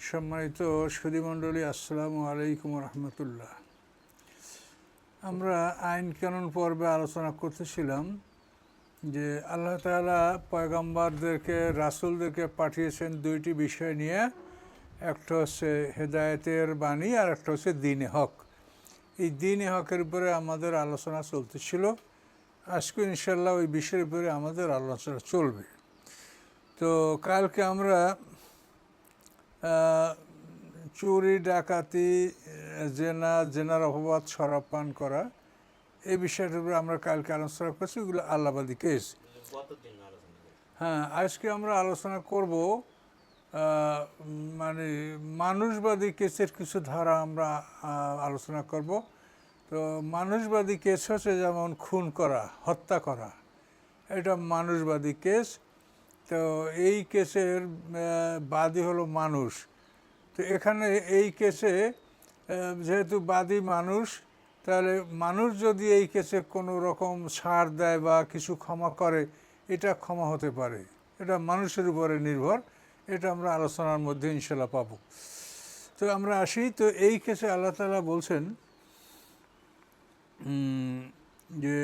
সম্মানিত সুধীমণ্ডলী আসসালামু আলাইকুম রহমতুল্লাহ। আমরা আইন কানুন পর্বে আলোচনা করতেছিলাম যে আল্লাহ তাআলা পয়গম্বরদেরকে, রাসূলদেরকে পাঠিয়েছেন দুইটি বিষয় নিয়ে। একটা হচ্ছে হেদায়েতের বাণী আর একটা হচ্ছে দিনে হক। এই দিনে হকের উপরে আমাদের আলোচনা চলতেছিল। আজকে ইনশাল্লাহ ওই বিষয়ের উপরে আমাদের আলোচনা চলবে। তো কালকে আমরা চুরি ডাকাতি জেনা জেনার অপবাদ শরাব পান করা এই বিষয়টার উপরে আমরা কালকে আলোচনা করছি এগুলো আল্লাবাদী কেস? হ্যাঁ আজকে আমরা আলোচনা করব মানে মানুষবাদী কেসের কিছু ধারা আমরা আলোচনা করব। তো মানুষবাদী কেস হচ্ছে যেমন খুন করা হত্যা করা। এটা মানুষবাদী কেস তো এই কেসের বাদী হলো মানুষ। তো এখানে এই কেসে যেহেতু বাদী মানুষ, তাহলে মানুষ যদি এই কেসে কোনো রকম ছাড় দেয় বা কিছু ক্ষমা করে, এটা ক্ষমা হতে পারে। এটা মানুষের উপরে নির্ভর। এটা আমরা আলোচনার মধ্যে ইনশাল্লাহ পাবো। তো আমরা আসি। তো এই কেসে আল্লাহ তালা বলছেন যে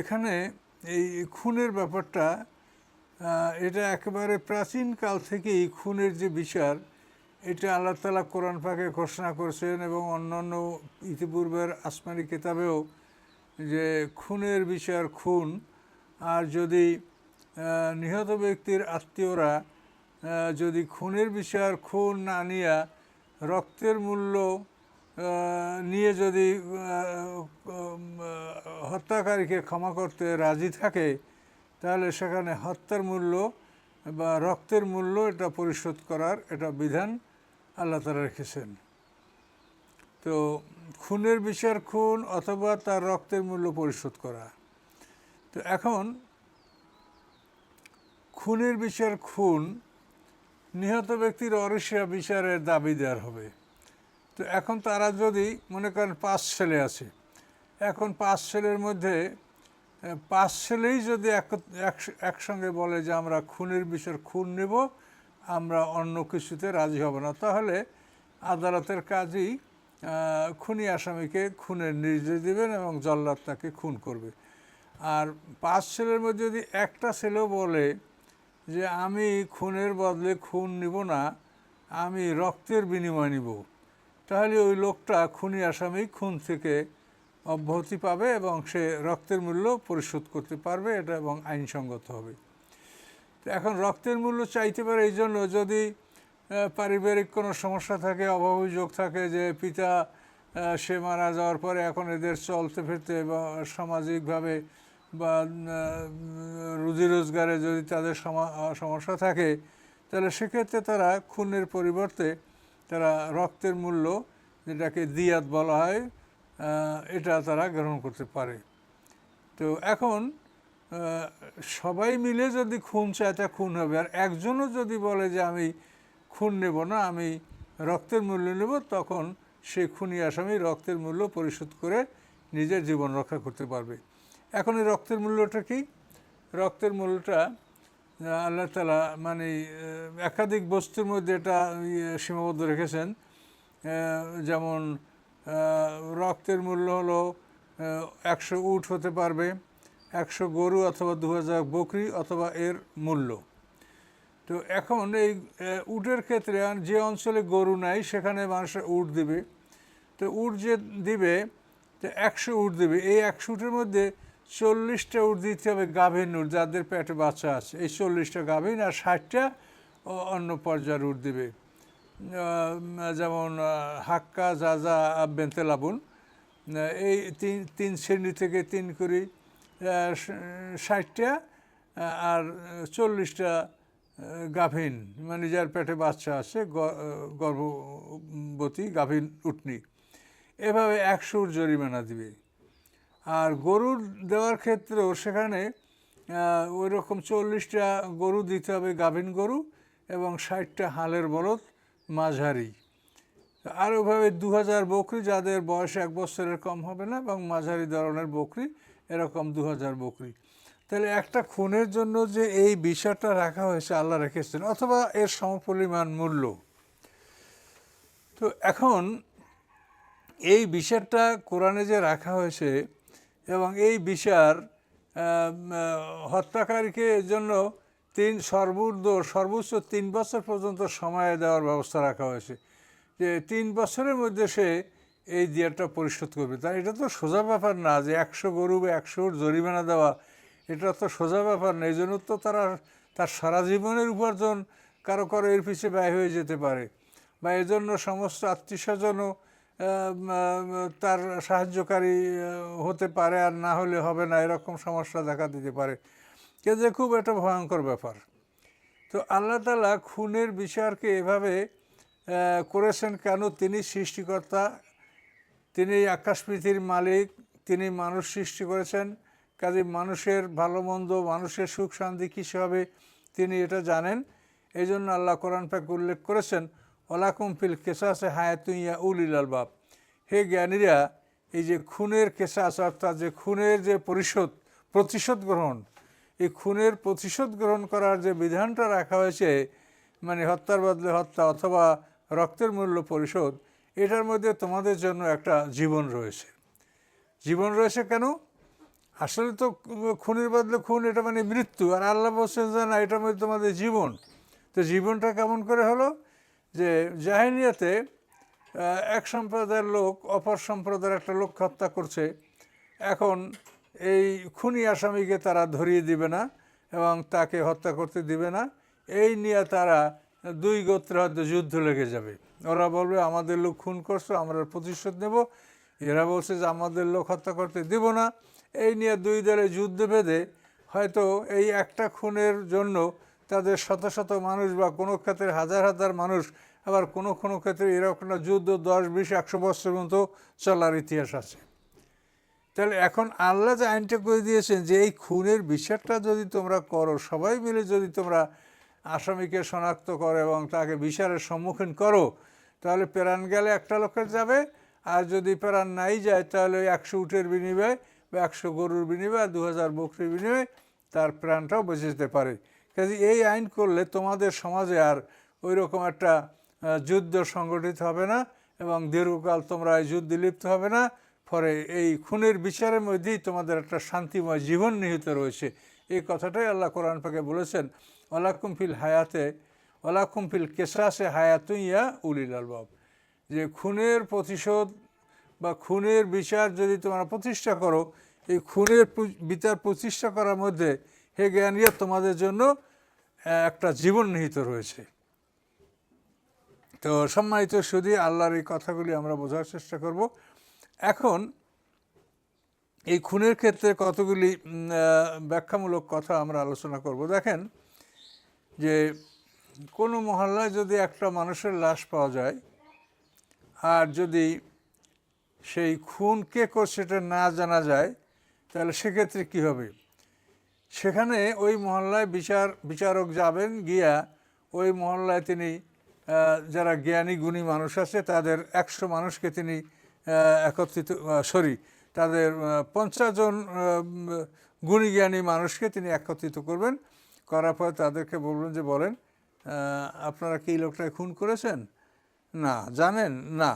এখানে এই খুনের ব্যাপারটা এটা একেবারে প্রাচীন কাল থেকেই খুনের যে বিচার, এটা আল্লাহ তালা কোরআন পাকে ঘোষণা করেছেন এবং অন্যান্য ইতিপূর্বের আসমানি কিতাবেও যে খুনের বিচার খুন, আর যদি নিহত ব্যক্তির আত্মীয়রা যদি খুনের বিচার খুন না নিয়া রক্তের মূল্য নিয়ে যদি হত্যাকারীকে ক্ষমা করতে রাজি থাকে তাহলে সেখানে হত্যার মূল্য বা রক্তের মূল্য এটা পরিশোধ করার এটা বিধান আল্লাহ তালা রেখেছেন। তো খুনের বিচার খুন অথবা তার রক্তের মূল্য পরিশোধ করা। তো এখন খুনের বিচার খুন নিহত ব্যক্তির অরিষা বিচারের দাবি দেওয়ার হবে। তো এখন তারা যদি মনে করেন পাঁচ ছেলে আছে, এখন পাঁচ ছেলের মধ্যে আহ, পাঁচ ছেলেই যদি এক- এক- একসঙ্গে বলে যে আমরা খুনের বিচার খুন নেব আমরা অন্য কিছুতে রাজি হব না। তাহলে আদালতের কাজই খুনি আসামিকে খুনের নির্দেশ দেবেন এবং জল্লাদ তাকে খুন করবে। আর পাঁচ ছেলের মধ্যে যদি একটা ছেলেও বলে যে আমি খুনের বদলে খুন নিব না আমি রক্তের বিনিময় নিব তাহলে ওই লোকটা খুনি আসামি খুন থেকে অব্যাহতি পাবে এবং সে রক্তের মূল্য পরিশোধ করতে পারবে, এটা এবং আইনসঙ্গত হবে। তো এখন রক্তের মূল্য চাইতে পারে এই জন্য যদি পারিবারিক কোনো সমস্যা থাকে অভাব অভিযোগ থাকে যে পিতা সে মারা যাওয়ার পরে এখন এদের চলতে ফিরতে বা সামাজিকভাবে বা রুজি রোজগারে যদি তাদের সমা- সমস্যা থাকে, তাহলে সেক্ষেত্রে তারা খুনের পরিবর্তে তারা রক্তের মূল্য, যেটাকে দিয়াত বলা হয় এটা তারা গ্রহণ করতে পারে। তো এখন সবাই মিলে যদি খুন চায় তা খুন হবে। আর একজনও যদি বলে যে আমি খুন নেব না আমি রক্তের মূল্য নেব তখন সে খুনি আসামি রক্তের মূল্য পরিশোধ করে নিজের জীবন রক্ষা করতে পারবে। এখন এই রক্তের মূল্যটা কি? রক্তের মূল্যটা আল্লাহ তালা মানে একাধিক বস্তুর মধ্যে এটা ইয়ে, সীমাবদ্ধ রেখেছেন। যেমন রক্তের মূল্য হলো একশো উট হতে পারবে, একশো গরু অথবা দু হাজার বকরি অথবা এর মূল্য। তো এখন এই উটের ক্ষেত্রে যে অঞ্চলে গরু নাই, সেখানে মানুষের উট দিবে। তো উট যে দিবে, তো একশো উট দিবে। এই একশো উটের মধ্যে চল্লিশটা উট দিতে হবে গাভীর উট যাদের পেটে বাচ্চা আছে। এই চল্লিশটা গাভীর আর ষাটটা অন্য পর্যায়ের উট দিবে। যেমন হাক্কা জাজা বেন্তেলাবুন আহ, এই তিন তিন শ্রেণি থেকে তিন করি ষাটটা আর চল্লিশটা গাভীন মানে যার পেটে বাচ্চা আছে গর্ভবতী গাভীন উটনি। এভাবে একশো জরিমানা দিবে। আর গরুর দেওয়ার ক্ষেত্রেও সেখানে ওই রকম চল্লিশটা গরু দিতে হবে গাভীন গরু এবং ষাটটা হালের বলদ মাঝারি। আর ওইভাবে দু হাজার বকরি যাদের বয়স এক বছরের কম হবে না এবং মাঝারি ধরনের বকরি, এরকম দু হাজার বকরি। তাহলে একটা খুনের জন্য যে এই বিষয়টা রাখা হয়েছে আল্লাহ রেখেছেন, অথবা এর সমপরিমাণ মূল্য। তো এখন এই বিষয়টা কোরআনে যে রাখা হয়েছে এবং এই বিষয় হত্যাকারীকে জন্য তিন সর্বোচ্চ সর্বোচ্চ তিন বছর পর্যন্ত সময় দেওয়ার ব্যবস্থা রাখা হয়েছে। যে তিন বছরের মধ্যে সে এই দিয়াটা পরিশোধ করবে। তাই এটা তো সোজা ব্যাপার না যে একশো গরু বা একশো জরিমানা দেওয়া, এটা তো সোজা ব্যাপার না। এই জন্য তো তারা তার সারা জীবনের উপার্জন কারও কারও এর পিছিয়ে ব্যয় হয়ে যেতে পারে বা এজন্য সমস্ত আত্মীয় স্বজনও তার সাহায্যকারী হতে পারে আর না হলে হবে না, এরকম সমস্যা দেখা দিতে পারে। যে খুব একটা ভয়ঙ্কর ব্যাপার। তো আল্লাহ তালা খুনের বিচারকে এভাবে করেছেন কেন? তিনি সৃষ্টিকর্তা, তিনি আকাশ মালিক, তিনি মানুষ সৃষ্টি করেছেন। কাজে মানুষের ভালো, মন্দ, মানুষের সুখ, শান্তি কীসে হবে তিনি এটা জানেন। এই জন্য আল্লাহ কোরআন পাক উল্লেখ করেছেন ওলাকুম ফিল কেসাসে হায়াতুইয়া উলিল আলবাব হে জ্ঞানীরা, এই যে খুনের কেসাস, অর্থাৎ যে খুনের যে পরিশোধ, প্রতিশোধ গ্রহণ এই খুনের প্রতিশোধ গ্রহণ করার যে বিধানটা রাখা হয়েছে মানে হত্যার বদলে হত্যা অথবা রক্তের মূল্য পরিশোধ, এটার মধ্যে তোমাদের জন্য একটা জীবন রয়েছে। জীবন রয়েছে কেন? আসলে তো খুনের বদলে খুন, এটা মানে মৃত্যু। আর আল্লাহ বলছেন যে না, এটার মধ্যে তোমাদের জীবন। তো জীবনটা কেমন করে হলো? যে জাহিনিয়াতে এক সম্প্রদায়ের লোক, অপর সম্প্রদায়ের একটা লোক হত্যা করছে। এখন এই খুনি আসামিকে তারা ধরিয়ে দিবে না এবং তাকে হত্যা করতে দিবে না। এই নিয়ে তারা দুই গোত্রে হয়তো যুদ্ধ লেগে যাবে। ওরা বলবে, আমাদের লোক খুন করছ, আমরা প্রতিশোধ নেব। এরা বলছে যে, আমাদের লোক হত্যা করতে দিব না। এই নিয়ে দুই দলে যুদ্ধ বেঁধে হয়তো এই একটা খুনের জন্য তাদের শত শত মানুষ বা কোনো ক্ষেত্রে হাজার হাজার মানুষ, আবার কোনো কোনো ক্ষেত্রে এরকম যুদ্ধ দশ, বিশ, একশো বছর মতো চলার ইতিহাস আছে। তাহলে এখন আল্লাহ যে আইনটা করে দিয়েছেন যে এই খুনের বিচারটা যদি তোমরা করো, সবাই মিলে যদি তোমরা আসামিকে শনাক্ত করো এবং তাকে বিচারের সম্মুখীন করো, তাহলে প্রাণ গেলে একটা লোকের যাবে, আর যদি প্রাণ নাই যায়, তাহলে একশো উটের বিনিময়ে বা একশো গরুর বিনিময়ে দু হাজার বকরির বিনিময়ে তার প্রাণটাও বেঁচে যেতে পারে। কাজে এই আইন করলে তোমাদের সমাজে আর ওই রকম একটা যুদ্ধ সংগঠিত হবে না এবং দীর্ঘকাল তোমরা এই যুদ্ধে লিপ্ত হবে না। ফলে এই খুনের বিচারের মধ্যেই তোমাদের একটা শান্তিময় জীবন নিহিত রয়েছে। এই কথাটাই আল্লাহ কোরআন পাকে বলেছেন ওলাকুম ফিল হায়াতে ওলাকুম ফিল কেসাসে হায়াতুইয়া উলিল আলবাব যে খুনের প্রতিশোধ বা খুনের বিচার যদি তোমরা প্রতিষ্ঠা করো, এই খুনের বিচার প্রতিষ্ঠা করার মধ্যে হে জ্ঞানীরা, তোমাদের জন্য একটা জীবন নিহিত রয়েছে। তো সম্মানিত শুধু আল্লাহর এই কথাগুলি আমরা বোঝার চেষ্টা করব। এখন এই খুনের ক্ষেত্রে কতগুলি ব্যাখ্যামূলক কথা আমরা আলোচনা করব। দেখেন যে কোনো মহল্লায় যদি একটা মানুষের লাশ পাওয়া যায়, আর যদি সেই খুন কে করছে সেটা না জানা যায়, তাহলে সেক্ষেত্রে কি হবে? সেখানে ওই মহল্লায় বিচার, বিচারক যাবেন গিয়া ওই মহল্লায় তিনি যারা জ্ঞানী, গুণী মানুষ আছে, তাদের একশো মানুষকে তিনি একত্রিত সরি, তাদের পঞ্চাশ জন গুণী জ্ঞানী মানুষকে তিনি একত্রিত করবেন। করার পর তাদেরকে বলবেন যে, বলেন আপনারা কি লোকটাকে খুন করেছেন? না, জানেন? না।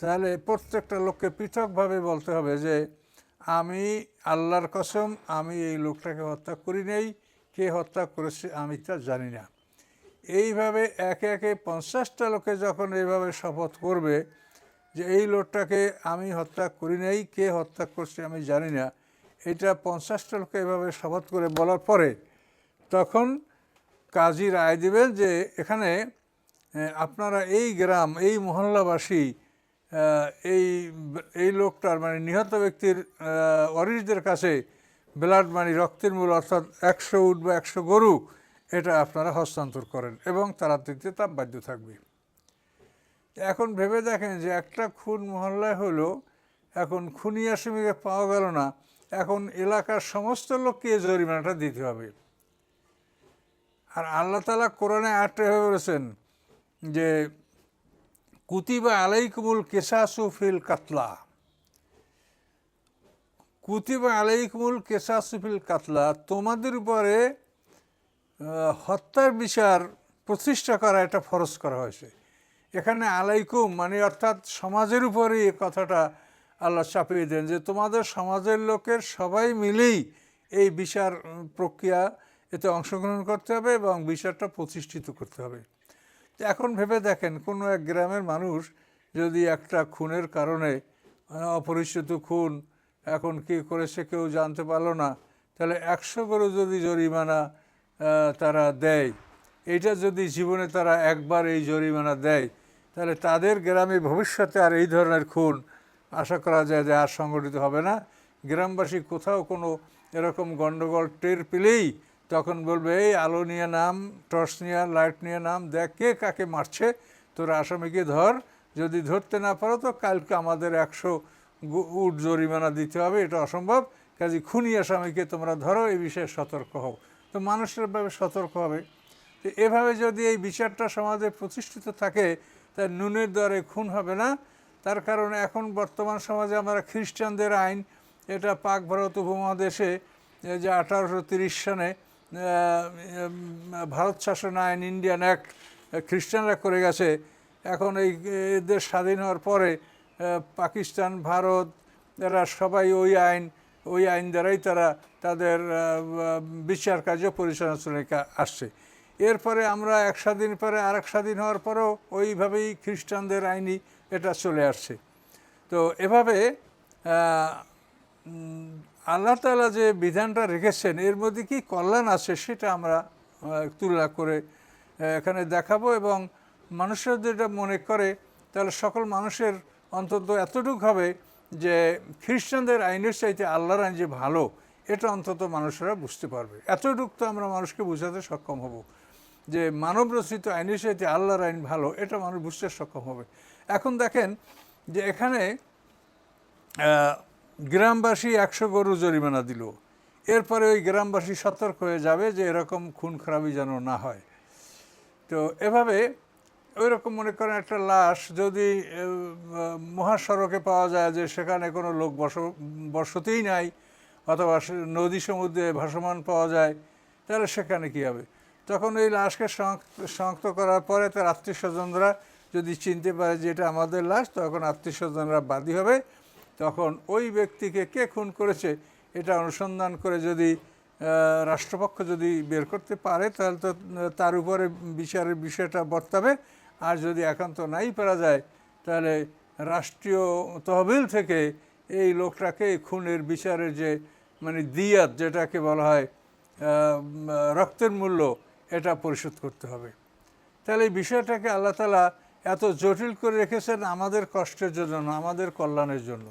তাহলে প্রত্যেকটা লোককে পৃথকভাবে বলতে হবে যে, আমি আল্লাহর কসম, আমি এই লোকটাকে হত্যা করি নাই। কে হত্যা করেছে আমি তা জানি না। এইভাবে একে একে পঞ্চাশটা লোকে যখন এইভাবে শপথ করবে যে এই লোকটাকে আমি হত্যা করি নাই, কে হত্যা করছে আমি জানি না। এটা পঞ্চাশটা লোকে এভাবে শপথ করে বলার পরে তখন কাজী রায় দেবেন যে এখানে আপনারা এই গ্রাম, এই মহল্লাবাসী এই এই লোকটার মানে নিহত ব্যক্তির অরিজদের কাছে ব্লাড মানি, রক্তের মূল অর্থাৎ একশো উট বা একশো গরু, এটা আপনারা হস্তান্তর করেন এবং তারা দিতে তা বাধ্য থাকবে। এখন ভেবে দেখেন যে একটা খুন মহল্লায় হলো, এখন খুনি আসামিকে পাওয়া গেল না, এখন এলাকার সমস্ত লোককে এই জরিমানাটা দিতে হবে। আর আল্লাহ তালা কোরআনে আটটা হয়ে বলেছেন যে, কুতিবা আলাইকুমুল কেসাসু ফিল কাতলা। কুতিবা আলাইকুমুল কেসাসিফিল কাতলা, তোমাদের উপরে হত্যার বিচার প্রতিষ্ঠা করা এটা ফরজ করা হয়েছে। এখানে আলাইকুম মানে অর্থাৎ সমাজের উপরেই এই কথাটা আল্লাহ চাপিয়ে দেন যে তোমাদের সমাজের লোকের সবাই মিলেই এই বিচার প্রক্রিয়া এতে অংশগ্রহণ করতে হবে এবং বিচারটা প্রতিষ্ঠিত করতে হবে। তো এখন ভেবে দেখেন, কোনো এক গ্রামের মানুষ যদি একটা খুনের কারণে অপরিচিত খুন, এখন কি করেছে কেউ জানতে পারল না, তাহলে একশো করে যদি জরিমানা তারা দেয় এটা যদি জীবনে তারা একবার এই জরিমানা দেয় তাহলে তাদের গ্রামে ভবিষ্যতে আর এই ধরনের খুন আশা করা যায় যে আর সংগঠিত হবে না। গ্রামবাসী কোথাও কোনো এরকম গণ্ডগোল টের পেলেই তখন বলবে, এই আলো নিয়ে নাম, টর্চ নিয়ে, লাইট নিয়ে নাম, দেখ কে কাকে মারছে, তোরা আসামিকে ধর, যদি ধরতে না পারো তো কালকে আমাদের একশো উট জরিমানা দিতে হবে, এটা অসম্ভব। কাজে খুনি আসামিকে তোমরা ধরো এই বিষয়ে সতর্ক হও। তো মানুষের ভাবে সতর্ক হবে। তো এভাবে যদি এই বিচারটা সমাজে প্রতিষ্ঠিত থাকে তা নুনের দ্বারে খুন হবে না। তার কারণে এখন বর্তমান সমাজে আমরা খ্রিস্টানদের আইন, এটা পাক ভারত উপমহাদেশে যে আঠারোশো তিরিশ সনে ভারত শাসন আইন, ইন্ডিয়ান অ্যাক্ট, খ্রিস্টানরা করে গেছে। এখন এই দেশ স্বাধীন হওয়ার পরে পাকিস্তান, ভারত, এরা সবাই ওই আইন ওই আইন দ্বারাই তারা তাদের বিচার কার্য পরিচালনা কা- আসছে। এরপরে আমরা এক স্বাধীন পরে আর এক স্বাধীন হওয়ার পরেও ওইভাবেই খ্রিস্টানদের আইনই এটা চলে আসছে। তো এভাবে আল্লাহ তালা যে বিধানটা রেখেছেন, এর মধ্যে কি কল্যাণ আছে সেটা আমরা তুলনা করে এখানে দেখাবো এবং মানুষের যেটা মনে করে, তাহলে সকল মানুষের অন্তত এতটুকু হবে যে খ্রিস্টানদের আইনের চাইতে আল্লাহর আইন যে ভালো, এটা অন্তত মানুষেরা বুঝতে পারবে। এতটুকু তো আমরা মানুষকে বোঝাতে সক্ষম হব। যে মানব রচিত আইনের চাইতে আল্লাহর আইন ভালো, এটা মানুষ বুঝতে সক্ষম হবে। এখন দেখেন যে এখানে গ্রামবাসী একশো গরু জরিমানা দিল। এরপরে ওই গ্রামবাসী সতর্ক হয়ে যাবে যে এরকম খুন খারাপি যেন না হয়। তো এভাবে ওই রকম মনে করেন একটা লাশ যদি মহাসড়কে পাওয়া যায় যে সেখানে কোনো লোক বস, বসতিই নাই, অথবা নদী সমুদ্রে ভাসমান পাওয়া যায়, তাহলে সেখানে কী হবে? তখন এই লাশকে শনাক্ত করার পরে তার আত্মীয় স্বজনরা যদি চিনতে পারে যে এটা আমাদের লাশ, তখন আত্মীয় স্বজনরা বাদী হবে। তখন ওই ব্যক্তিকে কে খুন করেছে এটা অনুসন্ধান করে যদি রাষ্ট্রপক্ষ যদি বের করতে পারে, তাহলে তো, তার উপরে বিচারের বিষয়টা বর্তাবে। আর যদি একান্ত নাই পারা যায়, তাহলে রাষ্ট্রীয় তহবিল থেকে এই লোকটাকে খুনের বিচারের যে মানে দিয়াত, যেটাকে বলা হয় রক্তের মূল্য এটা পরিশোধ করতে হবে। তাহলে এই বিষয়টাকে আল্লাহ তালা এত জটিল করে রেখেছেন আমাদের কষ্টের জন্য, আমাদের কল্যাণের জন্য।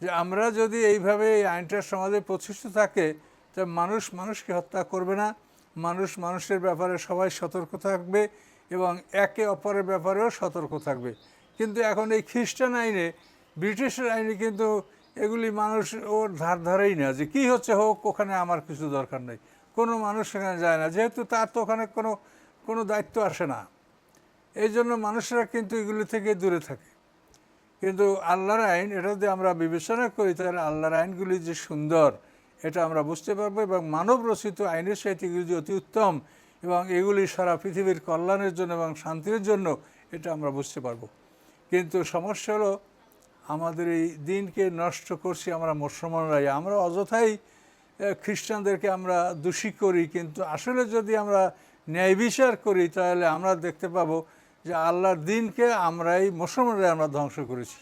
যে আমরা যদি এইভাবে এই আইনটা সমাজে প্রতিষ্ঠিত থাকে, তা মানুষ মানুষকে হত্যা করবে না। মানুষ মানুষের ব্যাপারে সবাই সতর্ক থাকবে এবং একে অপরের ব্যাপারেও সতর্ক থাকবে। কিন্তু এখন এই খ্রিস্টান আইনে, ব্রিটিশের আইনে কিন্তু এগুলি মানুষ ওর ধার ধারেই না যে কী হচ্ছে হোক, ওখানে আমার কিছু দরকার নেই। কোনো মানুষ সেখানে যায় না। যেহেতু তার তো ওখানে কোনো কোনো দায়িত্ব আসে না। এই জন্য মানুষেরা কিন্তু এগুলি থেকে দূরে থাকে। কিন্তু আল্লাহর আইন, এটা যদি আমরা বিবেচনা করি, তাহলে আল্লাহর আইনগুলি যে সুন্দর, এটা আমরা বুঝতে পারব এবং মানব রচিত আইনের সাথে এগুলি যে অতি উত্তম এবং এগুলি সারা পৃথিবীর কল্যাণের জন্য এবং শান্তির জন্য, এটা আমরা বুঝতে পারব। কিন্তু সমস্যা হলো, আমাদের এই দিনকে নষ্ট করছি আমরা মুসলমানরাই। আমরা অযথাই খ্রিস্টানদেরকে আমরা দোষী করি, কিন্তু আসলে যদি আমরা ন্যায় বিচার করি, তাহলে আমরা দেখতে পাবো যে আল্লাহর দিনকে আমরাই, মুসলমানরাই আমরা ধ্বংস করেছি।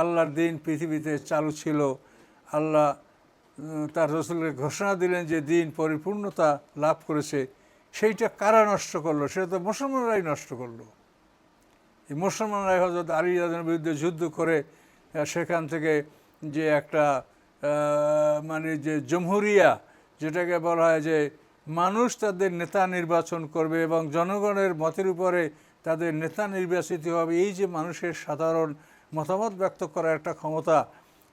আল্লাহর দিন পৃথিবীতে চালু ছিল। আল্লাহ তার রসুলকে ঘোষণা দিলেন যে দিন পরিপূর্ণতা লাভ করেছে। সেইটা কারা নষ্ট করল? সেটা তো মুসলমানরাই নষ্ট করল। এই মুসলমানরাই হজরত আলী রাজনের বিরুদ্ধে যুদ্ধ করে সেখান থেকে যে একটা মানে যে জমহুরিয়া, যেটাকে বলা হয় যে মানুষ তাদের নেতা নির্বাচন করবে এবং জনগণের মতের উপরে তাদের নেতা নির্বাচিত হবে, এই যে মানুষের সাধারণ মতামত ব্যক্ত করার একটা ক্ষমতা,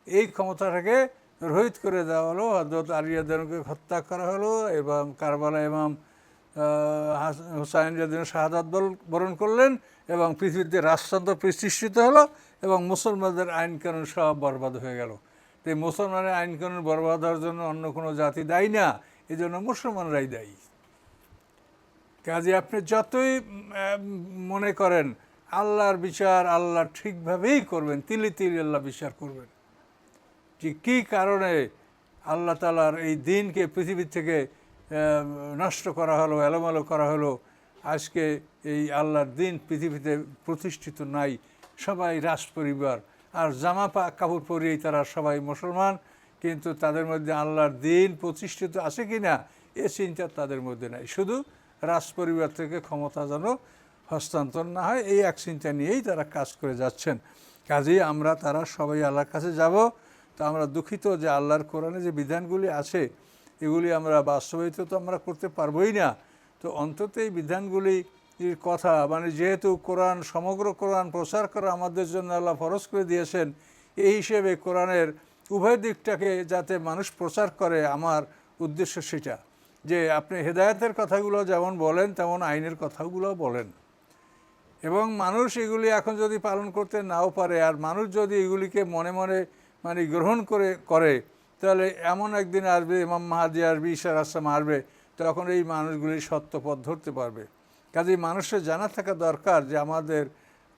এই ক্ষমতাটাকে রোহিত করে দেওয়া হলো হজরত আলী রাজনকে হত্যা করা হলো এবং কারবালা ইমাম হুসাইন রাদিন শাহাদাত বরণ করলেন এবং পৃথিবীতে রাজতন্ত্র প্রতিষ্ঠিত হলো এবং মুসলমানদের আইন কানুন সব বরবাদ হয়ে গেল। তো মুসলমানের আইন কানুন বরবাদ হওয়ার জন্য অন্য কোনো জাতি দায়ী না এই জন্য মুসলমানরাই দায়ী। কাজে আপনি যতই মনে করেন, আল্লাহর বিচার আল্লাহ ঠিকভাবেই করবেন, তিলি তিলি আল্লাহ বিচার করবেন। যে কী কারণে আল্লাহ তালার এই দিনকে পৃথিবীর থেকে নষ্ট করা হলো, এলোমেলো করা হলো, আজকে এই আল্লাহর দিন পৃথিবীতে প্রতিষ্ঠিত নাই, সবাই রাজ পরিবার আর জামা পা, কাপড় পরিয়েই তারা সবাই মুসলমান, কিন্তু তাদের মধ্যে আল্লাহর দিন প্রতিষ্ঠিত আছে কি না এ চিন্তা তাদের মধ্যে নাই। শুধু রাজ পরিবার থেকে ক্ষমতা যেন হস্তান্তর না হয়, এই এক চিন্তা নিয়েই তারা কাজ করে যাচ্ছেন। কাজেই আমরা তারা সবাই আল্লাহর কাছে যাব। তো আমরা দুঃখিত যে আল্লাহর কোরআনে যে বিধানগুলি আছে, এগুলি আমরা বাস্তবায়িত তো আমরা করতে পারবোই না। তো অন্তত এই বিধানগুলি কথা মানে যেহেতু কোরআন, সমগ্র কোরআন প্রচার করা আমাদের জন্য আল্লাহ ফরজ করে দিয়েছেন, এই হিসেবে কোরআনের উভয় দিকটাকে যাতে মানুষ প্রচার করে, আমার উদ্দেশ্য সেটা। যে আপনি হেদায়তের কথাগুলো যেমন বলেন, তেমন আইনের কথাগুলো বলেন। এবং মানুষ এগুলি এখন যদি পালন করতে নাও পারে, আর মানুষ যদি এগুলিকে মনে মনে মানে গ্রহণ করে করে, তাহলে এমন একদিন আসবে, ইমাম মাহাদি আসবে ঈশার আসলাম আসবে, তখন এই মানুষগুলি সত্য পথ ধরতে পারবে। কাজেই মানুষের জানা থাকা দরকার যে আমাদের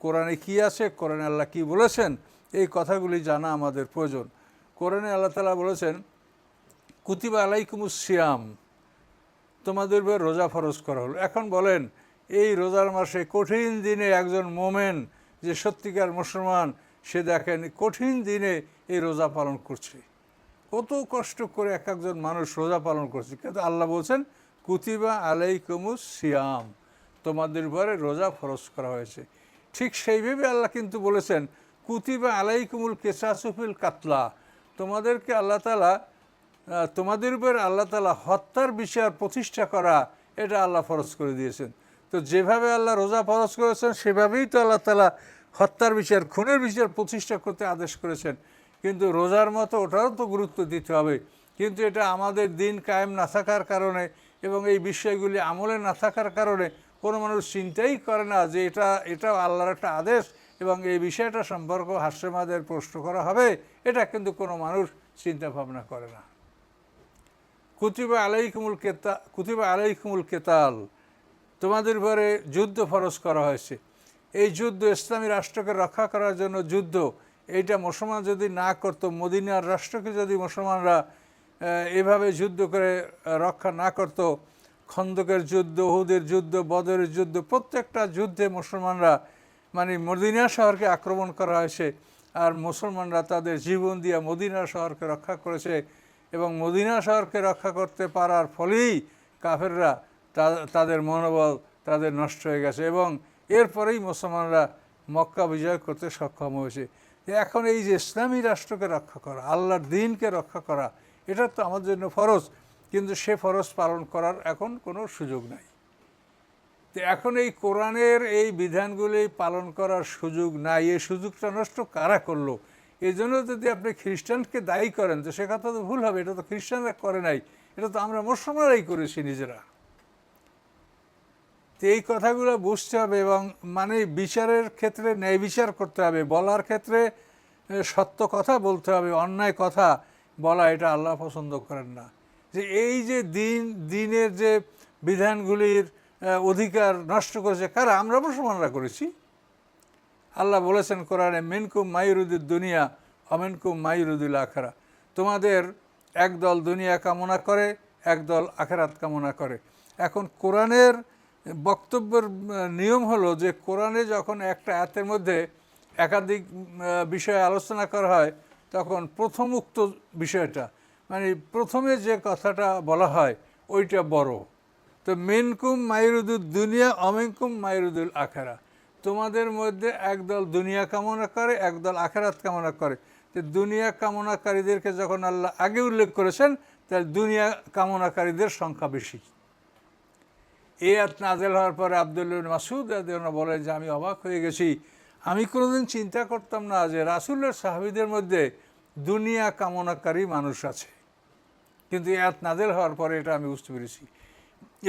কোরআনে কি আছে, কোরআনে আল্লাহ কি বলেছেন, এই কথাগুলি জানা আমাদের প্রয়োজন। কোরআনে আল্লাহ তালা বলেছেন, কুতিবা আলাইকুমুস সিয়াম তোমাদের উপর রোজা ফরজ করা হলো। এখন বলেন, এই রোজার মাসে কঠিন দিনে একজন মোমেন যে সত্যিকার মুসলমান, সে দেখেন কঠিন দিনে এই রোজা পালন করছে। কত কষ্ট করে এক একজন মানুষ রোজা পালন করছে। কিন্তু আল্লাহ বলছেন, কুতিবা আলাইকুমুস সিয়াম তোমাদের উপরে রোজা ফরজ করা হয়েছে। ঠিক সেইভাবে আল্লাহ কিন্তু বলেছেন, কুতিবা আলাইকুমুল কেসাসুফিল কাতলা। তোমাদেরকে আল্লাহ তালা তোমাদের উপর আল্লাহ তালা হত্যার বিচার প্রতিষ্ঠা করা, এটা আল্লাহ ফরজ করে দিয়েছেন। তো যেভাবে আল্লাহ রোজা ফরজ করেছেন, সেভাবেই তো আল্লাহ তালা হত্যার বিচার, খুনের বিচার প্রতিষ্ঠা করতে আদেশ করেছেন। কিন্তু রোজার মতো ওটারও তো গুরুত্ব দিতে হবে। কিন্তু এটা আমাদের দিন কায়েম না থাকার কারণে এবং এই বিষয়গুলি আমলে না থাকার কারণে কোনো মানুষ চিন্তাই করে না যে এটা এটাও আল্লাহর একটা আদেশ এবং এই বিষয়টা সম্পর্ক হাস্যমাদের প্রশ্ন করা হবে, এটা কিন্তু কোনো মানুষ চিন্তা ভাবনা করে না। কুতিবা আলাইকুমুল কেতা, কুতিবা আলাইকুমুল কেতাল, তোমাদের উপরে যুদ্ধ ফরজ করা হয়েছে। এই যুদ্ধ ইসলামী রাষ্ট্রকে রক্ষা করার জন্য যুদ্ধ, এইটা মুসলমান যদি না করতো, মদিনার রাষ্ট্রকে যদি মুসলমানরা এভাবে যুদ্ধ করে রক্ষা না করত খন্দকের যুদ্ধ হুদের যুদ্ধ, বদরের যুদ্ধ, প্রত্যেকটা যুদ্ধে মুসলমানরা মানে মদিনা শহরকে আক্রমণ করা হয়েছে আর মুসলমানরা তাদের জীবন দিয়ে মদিনা শহরকে রক্ষা করেছে এবং মদিনা শহরকে রক্ষা করতে পারার ফলেই কাফেররা তাদের মনোবল, তাদের নষ্ট হয়ে গেছে এবং এরপরেই মুসলমানরা মক্কা বিজয় করতে সক্ষম হয়েছে। এখন এই যে ইসলামী রাষ্ট্রকে রক্ষা করা, আল্লাহর দিনকে রক্ষা করা, এটা তো আমাদের জন্য ফরজ। কিন্তু সে ফরজ পালন করার এখন কোনো সুযোগ নাই। তো এখন এই কোরআনের এই বিধানগুলি পালন করার সুযোগ নাই, এই সুযোগটা নষ্ট কারা করল? এই জন্য যদি আপনি খ্রিস্টানকে দায়ী করেন, তো সে কথা তো ভুল হবে, এটা তো খ্রিস্টানরা করে নাই, এটা তো আমরা মুসলমানরাই করেছি নিজেরা। তো এই কথাগুলো বুঝতে হবে এবং মানে বিচারের ক্ষেত্রে, ন্যায় বিচার করতে হবে, বলার ক্ষেত্রে সত্য কথা বলতে হবে, অন্যায় কথা বলা, এটা আল্লাহ পছন্দ করেন না। যে এই যে দিন, দিনের যে বিধানগুলির অধিকার নষ্ট করেছে কারা? আমরা মুসলমানরা করেছি। আল্লাহ বলেছেন কোরআনে, মিনকুম মাইরুদুল দুনিয়া, অমিনকুম মাইরুদুল আখরা। তোমাদের একদল দুনিয়া কামনা করে, একদল আখেরাত কামনা করে। এখন কোরআনের বক্তব্যের নিয়ম হলো যে কোরআনে যখন একটা আয়াতের মধ্যে একাধিক বিষয়ে আলোচনা করা হয়, তখন প্রথম উক্ত বিষয়টা মানে প্রথমে যে কথাটা বলা হয়, ওইটা বড়। তো মিনকুম মাইরুদুল দুনিয়া, অমিনকুম মাইরুদুল আখেরা। তোমাদের মধ্যে একদল দুনিয়া কামনা করে, একদল আখেরাত কামনা করে। তো দুনিয়া কামনাকারীদেরকে যখন আল্লাহ আগে উল্লেখ করেছেন, তাহলে দুনিয়া কামনাকারীদের সংখ্যা বেশি। এ আয়াত নাজেল হওয়ার পরে আবদুল্লাহ মাসুদ বলে যে, আমি অবাক হয়ে গেছি। আমি কোনোদিন চিন্তা করতাম না যে রাসুলের সাহাবিদের মধ্যে দুনিয়া কামনাকারী মানুষ আছে। কিন্তু আয়াত নাজেল হওয়ার পরে এটা আমি বুঝতে পেরেছি।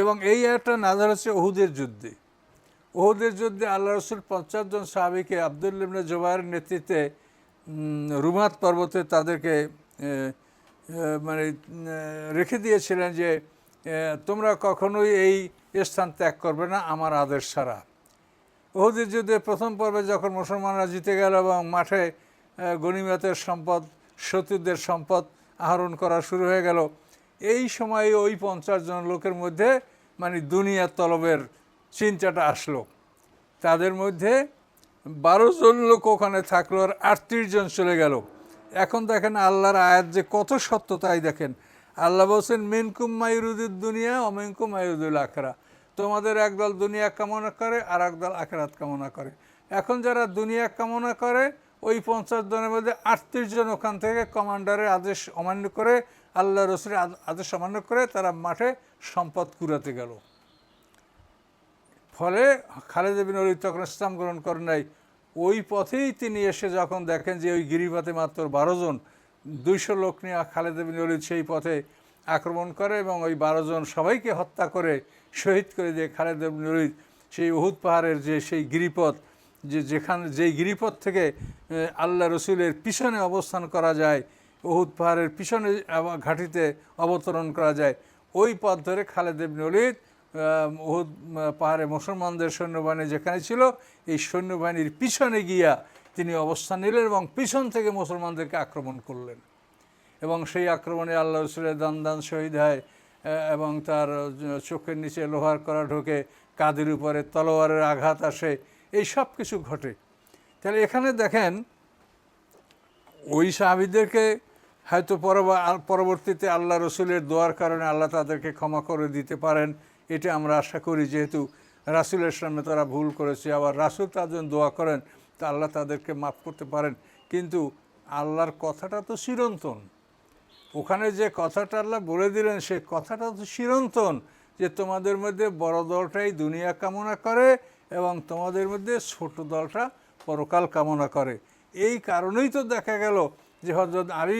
এবং এই আয়াতটা নাজেল হচ্ছে ওহুদের যুদ্ধে। ওহুদের যুদ্ধে আল্লাহ রসুল পঞ্চাশ জন সাহাবিকে আবদুল্লিবনে জোবাইয়ের নেতৃত্বে রুমাত পর্বতে তাদেরকে মানে রেখে দিয়েছিলেন যে তোমরা কখনোই এই স্থান ত্যাগ করবে না, আমার আদেশ ছাড়া। ওহুদের যুদ্ধে প্রথম পর্বে যখন মুসলমানরা জিতে গেল এবং মাঠে আহ, গনিমতের সম্পদ শত্রুদের সম্পদ আহরণ করা শুরু হয়ে গেল। এই সময় ওই পঞ্চাশ জন লোকের মধ্যে মানে দুনিয়া তলবের চিন্তাটা আসলো। তাদের মধ্যে বারো জন লোক ওখানে থাকল আর আটত্রিশ জন চলে গেল। এখন দেখেন আল্লাহর আয়াত যে কত সত্য তাই দেখেন। আল্লাহ বলছেন মিনকুম মাইরুদুদ দুনিয়া অমিনকুম মায়ুদুল আখরা তোমাদের একদল দুনিয়া কামনা করে আর একদল আখরাত কামনা করে। এখন যারা দুনিয়া কামনা করে ওই পঞ্চাশ জনের মধ্যে আটত্রিশ জন ওখান থেকে কমান্ডারের আদেশ অমান্য করে, আল্লাহ রসুলের আদেশ অমান্য করে তারা মাঠে সম্পদ কুড়াতে গেল। ফলে খালেদ বিন অলিদ তখন ইসলাম গ্রহণ করেন নাই। ওই পথেই তিনি এসে যখন দেখেন যে ওই গিরিপথে মাত্র বারো জন, দুইশো লোক নিয়ে খালেদ বিন সেই পথে আক্রমণ করে এবং ওই বারো জন সবাইকে হত্যা করে, শহীদ করে দিয়ে খালেদ বিন সেই উহুদ পাহাড়ের যে সেই গিরিপথ যে যেখানে যেই গিরিপথ থেকে আল্লাহ রসুলের পিছনে অবস্থান করা যায় উহুদ পাহাড়ের পিছনে ঘাটিতে অবতরণ করা যায় ওই পথ ধরে খালেদ ইবনে উহুদ আহ, পাহাড়ে মুসলমানদের সৈন্যবাহিনী যেখানে ছিল এই সৈন্যবাহিনীর পিছনে গিয়া তিনি অবস্থান নিলেন এবং পিছন থেকে মুসলমানদেরকে আক্রমণ করলেন। এবং সেই আক্রমণে আল্লাহ রসুলের দান দান শহীদ হয় এবং তার চোখের নিচে লোহার করা ঢোকে কাদের উপরে তলোয়ারের আঘাত আসে এই সব কিছু ঘটে। তাহলে এখানে দেখেন, ওই সাহাবিদেরকে হয়তো পরবা- পরবর্তীতে আল্লাহ রসুলের দোয়ার কারণে আল্লাহ তাদেরকে ক্ষমা করে দিতে পারেন। এটা আমরা আশা করি, যেহেতু রাসুলের সামনে তারা ভুল করেছে, আবার রাসুল তাদের জন্য দোয়া করেন, তা আল্লাহ তাদেরকে মাফ করতে পারেন। কিন্তু আল্লাহর কথাটা তো চিরন্তন। ওখানে যে কথাটা আল্লাহ বলে দিলেন, সে কথাটা তো চিরন্তন যে তোমাদের মধ্যে বড় দলটাই দুনিয়া কামনা করে এবং তোমাদের মধ্যে ছোট দলটা পরকাল কামনা করে। এই কারণেই তো দেখা গেল যে হজরত আলী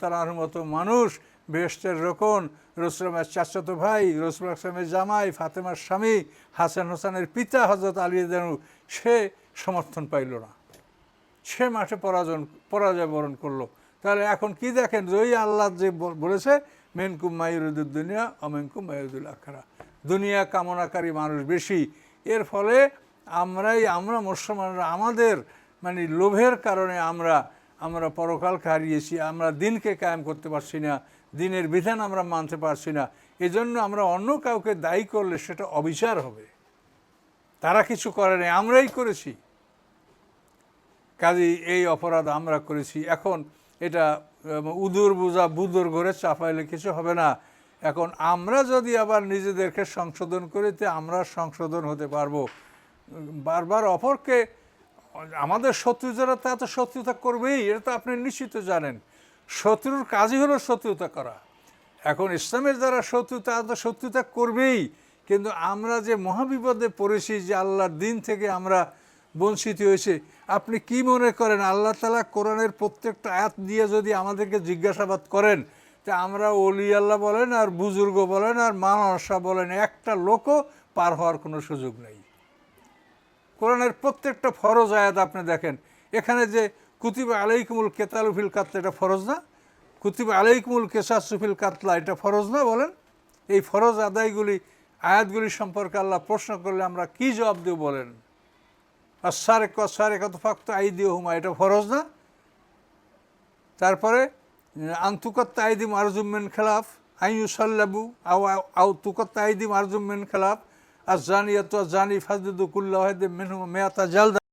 তালার মতো মানুষ বেহেস্টের রোকন রসুলামের চাচাতো ভাই রসুল আসলামের জামাই, ফাতেমার স্বামী, হাসান হোসেনের পিতা হজরত আলী দেনু সে সমর্থন পাইল না। সে মাঠে পরাজন পরাজয় বরণ করল। তাহলে এখন কি দেখেন ওই আল্লাহ যে বলেছে, মেনকুম মাইরুদুল দুনিয়া অমেনকুম মাইরুদুল আখরা দুনিয়া কামনাকারী মানুষ বেশি এর ফলে আমরাই, আমরা মুসলমানরা, আমাদের মানে লোভের কারণে আমরা আমরা পরকালকে হারিয়েছি, আমরা দিনকে কায়েম করতে পারছি না, দিনের বিধান আমরা মানতে পারছি না, এজন্য আমরা অন্য কাউকে দায়ী করলে সেটা অবিচার হবে। তারা কিছু করে আমরাই করেছি। কাজেই এই অপরাধ আমরা করেছি। এখন এটা, উদুর বোঝা, বুদুর ঘরে চাপাইলে কিছু হবে না। এখন আমরা যদি আবার নিজেদেরকে সংশোধন করিতে আমরা সংশোধন হতে পারব। বারবার অপরকে, আমাদের শত্রু যারা তা তো শত্রুতা করবেই, এটা তো আপনি নিশ্চিত জানেন। শত্রুর কাজই হলো শত্রুতা করা। এখন ইসলামের যারা শত্রু, তারা তো শত্রুতা করবেই। কিন্তু আমরা যে মহাবিপদে পড়েছি, যে আল্লাহর দিন থেকে আমরা বঞ্চিত হয়েছে, আপনি কি মনে করেন? আল্লাহ তালা কোরআনের প্রত্যেকটা আয়াত দিয়ে যদি আমাদেরকে জিজ্ঞাসাবাদ করেন তা আমরা অলি আল্লাহ বলেন আর বুজুর্গ বলেন আর মানসা বলেন, একটা লোকও পার হওয়ার কোনো সুযোগ নেই। কোরআনের প্রত্যেকটা ফরজ আয়াত আপনি দেখেন। এখানে যে কুতিবা আলাইকুমুল কেতালুফিল কাতলা, এটা ফরজ না? কুতিবা আলাইকুমুল কেসাসুফিল কাতলা, এটা ফরজ না বলেন? এই ফরজ আদায়গুলি, আয়াতগুলি সম্পর্কে আল্লাহ প্রশ্ন করলে আমরা কি জবাব দেব বলেন? আর সারে ক সারে কত ফাক্ত আইদি হুমা এটা ফরজ না? তারপরে আন্তুকত আইদিম আরজুমেন খেলাফ আইয়ু সাল্লাবু আও আও তুকত আইদিম আরজুমেন খেলাফ আর জানি এত জানি ফাজদুকুল্লাহ মেনহু মেয়াতা জালদা।